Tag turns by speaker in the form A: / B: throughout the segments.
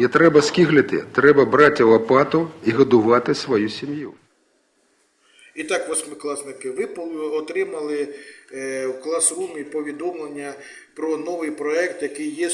A: Не треба скиглити, треба брати лопату і годувати свою сім'ю.
B: І так, восьмикласники, ви отримали е, в класрумі повідомлення про новий проект, який є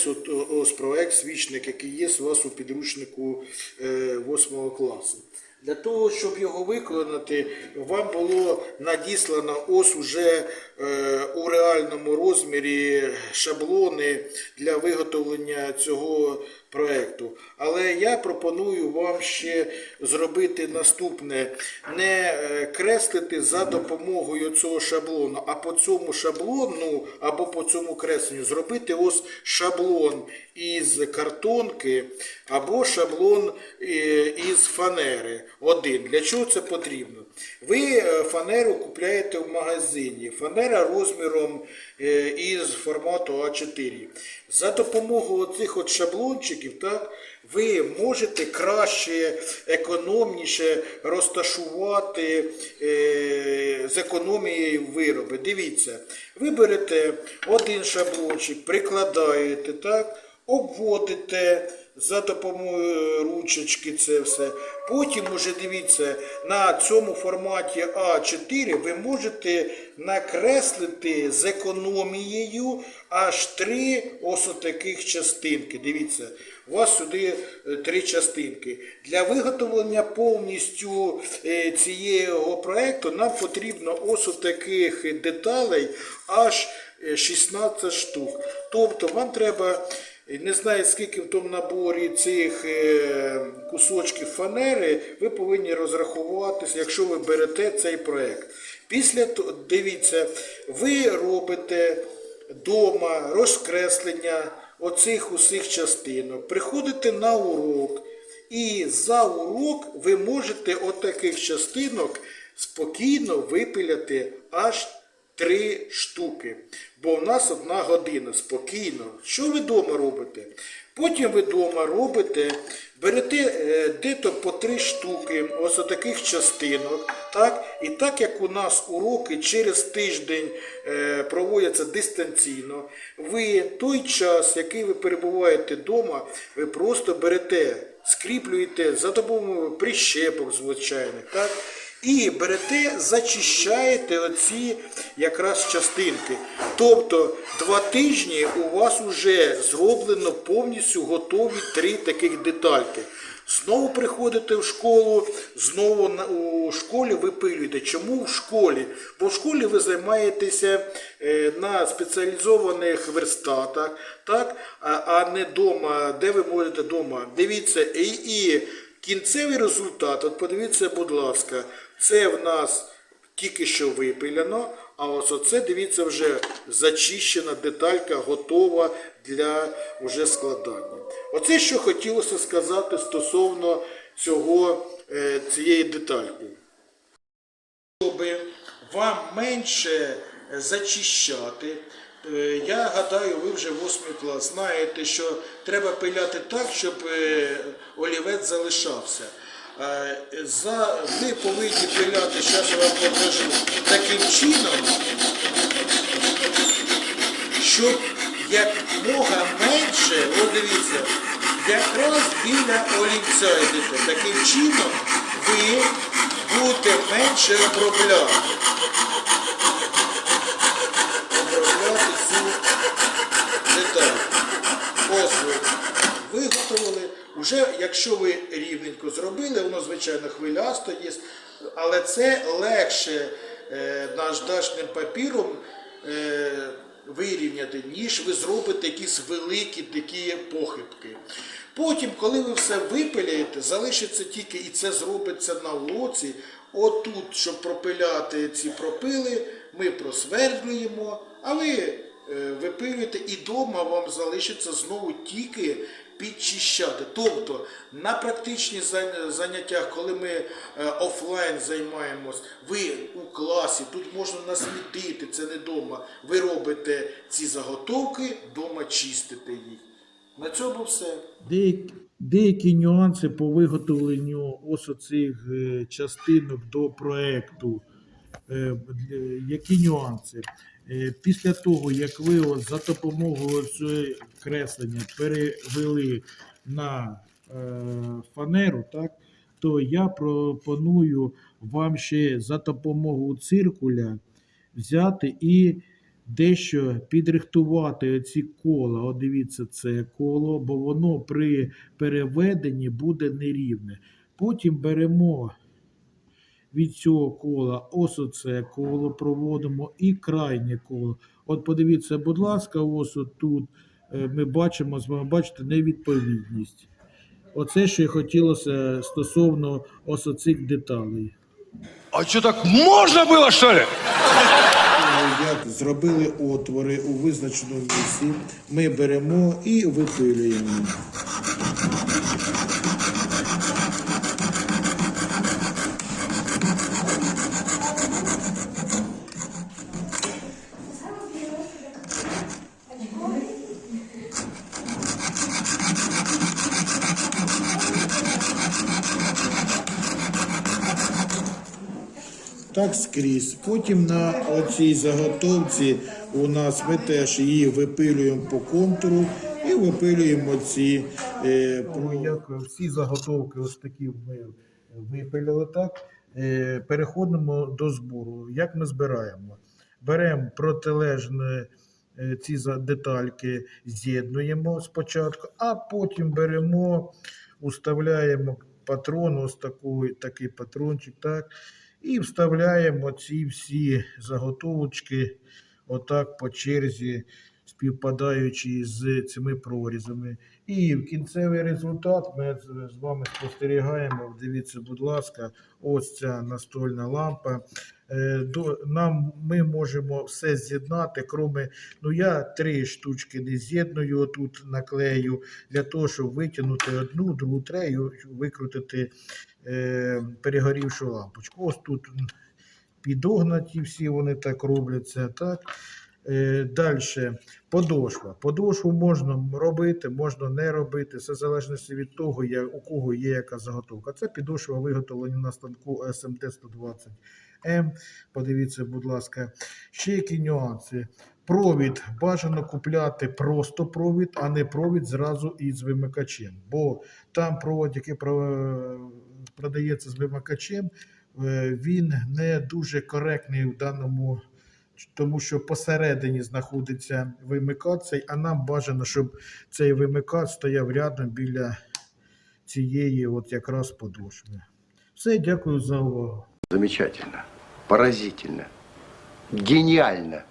B: ось проект свічник, який є у вас у підручнику е, восьмого класу. Для того, щоб його виконати, вам було надіслано ось уже е, у реальному розмірі шаблони для виготовлення цього проекту. Але я пропоную вам ще зробити наступне: не е, креслити за допомогою цього шаблону, а по цьому шаблону або по цьому кресленню зробити ось шаблон із картонки або шаблон е, із фанери. Один. Для чого це потрібно? Ви е, фанеру купляєте в магазині. Фанера розміром е, із формату А4. За допомогою цих шаблончиків, так, ви можете краще, економніше розташувати е, з економією вироби. Дивіться, ви берете один шаблончик, прикладаєте, так, обводите за допомогою ручечки це все. Потім уже дивіться, на цьому форматі А4 ви можете накреслити з економією аж три ось таких частинки. Дивіться, у вас сюди е, три частинки. Для виготовлення повністю е, цієї проекту нам потрібно ось таких деталей аж е, 16 штук. Тобто вам треба. Не знаю, скільки в тому наборі цих е, кусочків фанери, ви повинні розрахуватися, якщо ви берете цей проект. Після того, дивіться, ви робите вдома розкреслення оцих усіх частинок, приходите на урок, і за урок ви можете отаких частинок спокійно випиляти аж три штуки. Бо в нас одна година спокійно. Що ви вдома робите? Потім ви вдома робите, берете е, по три штуки ось таких частинок. Так? І так як у нас уроки через тиждень е, проводяться дистанційно, ви той час, який ви перебуваєте вдома, ви просто берете, скріплюєте за допомогою прищепок звичайних. Так? І берете, зачищаєте оці якраз частинки. Тобто два тижні у вас вже зроблено повністю готові три таких детальки. Знову приходите в школу, знову у школі випилюєте. Чому в школі? Бо в школі ви займаєтеся е, на спеціалізованих верстатах, так? а не вдома, де ви можете вдома. Дивіться, і, і кінцевий результат, от подивіться, будь ласка, це в нас тільки що випиляно, а ось оце, дивіться, вже зачищена деталька, готова для вже складання. Оце, що хотілося сказати стосовно цього, е, цієї детальки. Щоб вам менше е, зачищати, е, я гадаю, ви вже восьмий клас знаєте, що треба пиляти так, щоб олівець залишався. Е, ви повинні пиляти, зараз я вам покажу, таким чином, щоб якмога менше, о дивіться, якраз біля олівця йдете. Таким чином ви будете менше обробляти. Обробляти цю деталь. Ось ви виготовили. Уже якщо ви рівненько зробили, воно звичайно хвилясто є, але це легше е, наждачним папіром е, вирівняти, ніж ви зробите якісь великі такі похибки. Потім, коли ви все випиляєте, залишиться тільки, і це зробиться на лоці. Отут, щоб пропиляти ці пропили, ми просвердлюємо, а ви е, випилюєте і вдома вам залишиться знову тільки підчищати. Тобто на практичні зан- заняттях, коли ми е, офлайн займаємось, ви у класі, тут можна насмітити, це не вдома. Ви робите ці заготовки, вдома чистите їх. На цьому все.
C: Деякі, деякі нюанси по виготовленню ось оцих е, частинок до проекту. Е, Які нюанси? Е, Після того, як ви от за допомогою цього креслення перевели на
B: е, фанеру, так, то я пропоную вам ще за допомогою циркуля взяти і дещо підрихтувати ці кола. От дивіться, це коло, бо воно при переведенні буде нерівне. Потім беремо від цього кола ось оце коло проводимо і крайнє коло. От подивіться, будь ласка, ось тут ми бачимо з вами, бачите, невідповідність. Оце, що хотілося стосовно ось оцих деталей.
D: А что так можно было, что ли?
E: Як зробили отвори у визначеному місці, ми беремо і випилюємо. Так скрізь. Потім на оцій заготовці у нас ми теж її випилюємо по контуру і випилюємо ці е,
B: Ну, як всі заготовки ось такі ми випилили так. Е, Переходимо до збору. Як ми збираємо? Беремо протилежні е, ці детальки, з'єднуємо спочатку, а потім беремо, уставляємо патрон, ось таку, такий патрончик, так, і вставляємо ці всі заготовочки отак по черзі, співпадаючи з цими прорізами. І в кінцевий результат ми з- вами спостерігаємо. Дивіться, будь ласка, ось ця настольна лампа. Е, нам ми можемо все з'єднати, кроме, ну я три штучки не з'єдную, тут наклею для того, щоб витягнути одну, другу, третю, викрутити е, перегорівшу лампочку. Ось тут підогнаті всі вони так робляться. Так. Е, Далі подошва. Подошву можна робити, можна не робити. Все в залежності від того, у кого є яка заготовка. Це підошва виготовлена на станку SMT 120 М. Подивіться, будь ласка, ще які нюанси. Провід бажано купляти просто провід, а не провід зразу із вимикачем. Бо там провод, який продається з вимикачем, е, він не дуже коректний в даному тому що посередині знаходиться вимикач а нам бажано, щоб цей вимикач стояв рядом біля цієї от якраз подошви. Все, дякую за увагу.
D: Замечательно, поразительно, гениально.